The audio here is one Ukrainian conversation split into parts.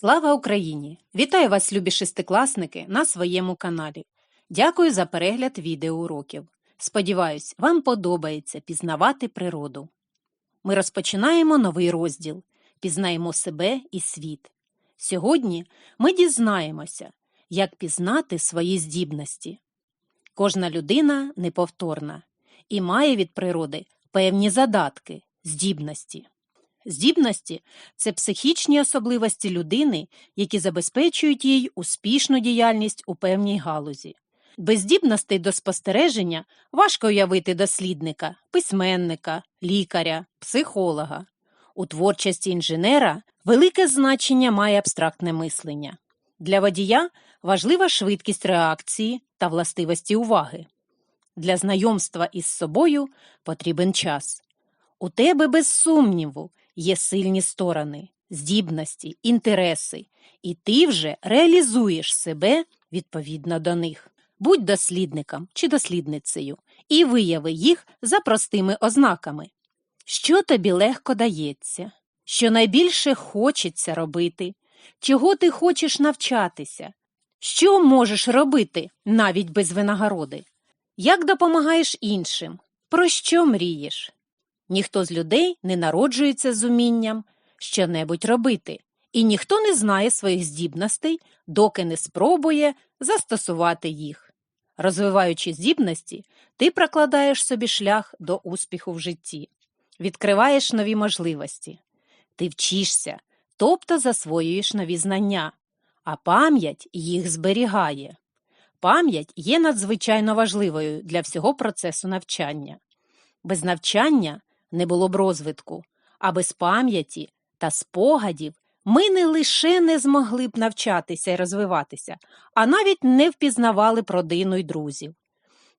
Слава Україні! Вітаю вас, любі шестикласники, на своєму каналі. Дякую за перегляд відеоуроків. Сподіваюсь, вам подобається пізнавати природу. Ми розпочинаємо новий розділ Пізнаємо себе і світ. Сьогодні ми дізнаємося, як пізнати свої здібності. Кожна людина неповторна і має від природи певні задатки, здібності. Здібності це психічні особливості людини, які забезпечують їй успішну діяльність у певній галузі. Без здібностей до спостереження важко уявити дослідника, письменника, лікаря, психолога. У творчості інженера велике значення має абстрактне мислення. Для водія важлива швидкість реакції та властивості уваги. Для знайомства із собою потрібен час. У тебе, без сумніву, є сильні сторони, здібності, інтереси, і ти вже реалізуєш себе відповідно до них. Будь дослідником чи дослідницею і вияви їх за простими ознаками. Що тобі легко дається, що найбільше хочеться робити, чого ти хочеш навчатися, що можеш робити навіть без винагороди, як допомагаєш іншим, про що мрієш? Ніхто з людей не народжується з умінням що-небудь робити, і ніхто не знає своїх здібностей, доки не спробує застосувати їх. Розвиваючи здібності, ти прокладаєш собі шлях до успіху в житті, відкриваєш нові можливості, ти вчишся, тобто засвоюєш нові знання, а пам'ять їх зберігає. Пам'ять є надзвичайно важливою для всього процесу навчання. Без навчання не було б розвитку, а без пам'яті та спогадів ми не лише не змогли б навчатися і розвиватися, а навіть не впізнавали б родину й друзів.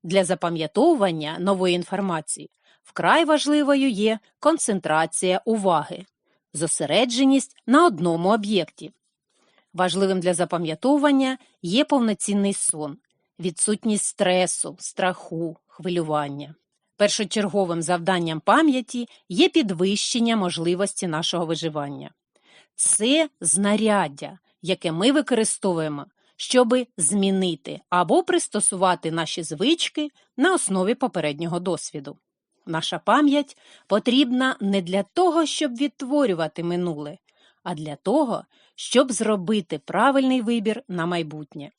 Для запам'ятовування нової інформації вкрай важливою є концентрація уваги, зосередженість на одному об'єкті. Важливим для запам'ятовування є повноцінний сон, відсутність стресу, страху, хвилювання. Першочерговим завданням пам'яті є підвищення можливості нашого виживання. Це знаряддя, яке ми використовуємо, щоби змінити або пристосувати наші звички на основі попереднього досвіду. Наша пам'ять потрібна не для того, щоб відтворювати минуле, а для того, щоб зробити правильний вибір на майбутнє.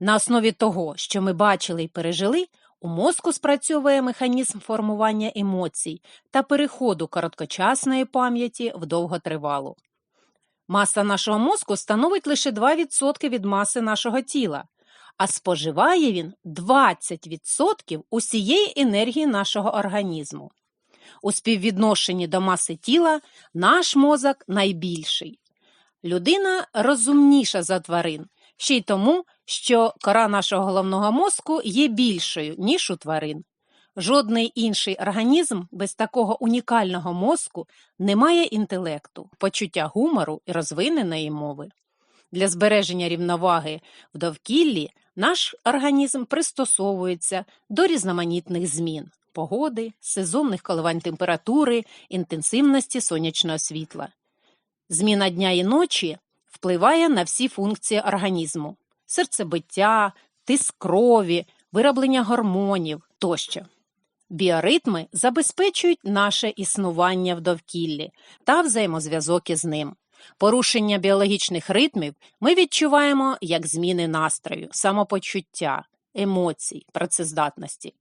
На основі того, що ми бачили і пережили, у мозку спрацьовує механізм формування емоцій та переходу короткочасної пам'яті в довготривалу. Маса нашого мозку становить лише 2% від маси нашого тіла, а споживає він 20% усієї енергії нашого організму. У співвідношенні до маси тіла наш мозок найбільший. Людина розумніша за тварин, ще й тому, що кора нашого головного мозку є більшою, ніж у тварин. Жодний інший організм без такого унікального мозку не має інтелекту, почуття гумору і розвиненої мови. Для збереження рівноваги в довкіллі наш організм пристосовується до різноманітних змін погоди, сезонних коливань температури, інтенсивності сонячного світла. Зміна дня і ночі впливає на всі функції організму серцебиття, тиск крові, вироблення гормонів тощо. Біоритми забезпечують наше існування в довкіллі та взаємозв'язок із ним. Порушення біологічних ритмів ми відчуваємо як зміни настрою, самопочуття, емоцій, працездатності,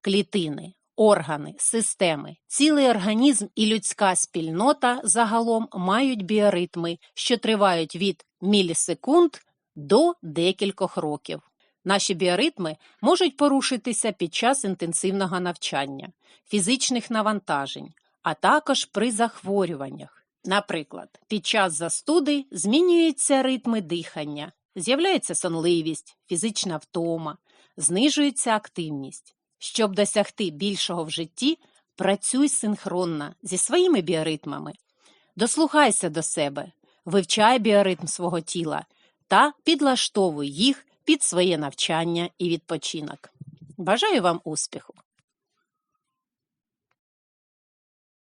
клітини, органи, системи, цілий організм і людська спільнота загалом мають біоритми, що тривають від мілісекунд до декількох років. Наші біоритми можуть порушитися під час інтенсивного навчання, фізичних навантажень, а також при захворюваннях. Наприклад, під час застуди змінюються ритми дихання, з'являється сонливість, фізична втома, знижується активність. Щоб досягти більшого в житті, працюй синхронно зі своїми біоритмами. Дослухайся до себе, вивчай біоритм свого тіла та підлаштовуй їх під своє навчання і відпочинок. Бажаю вам успіху!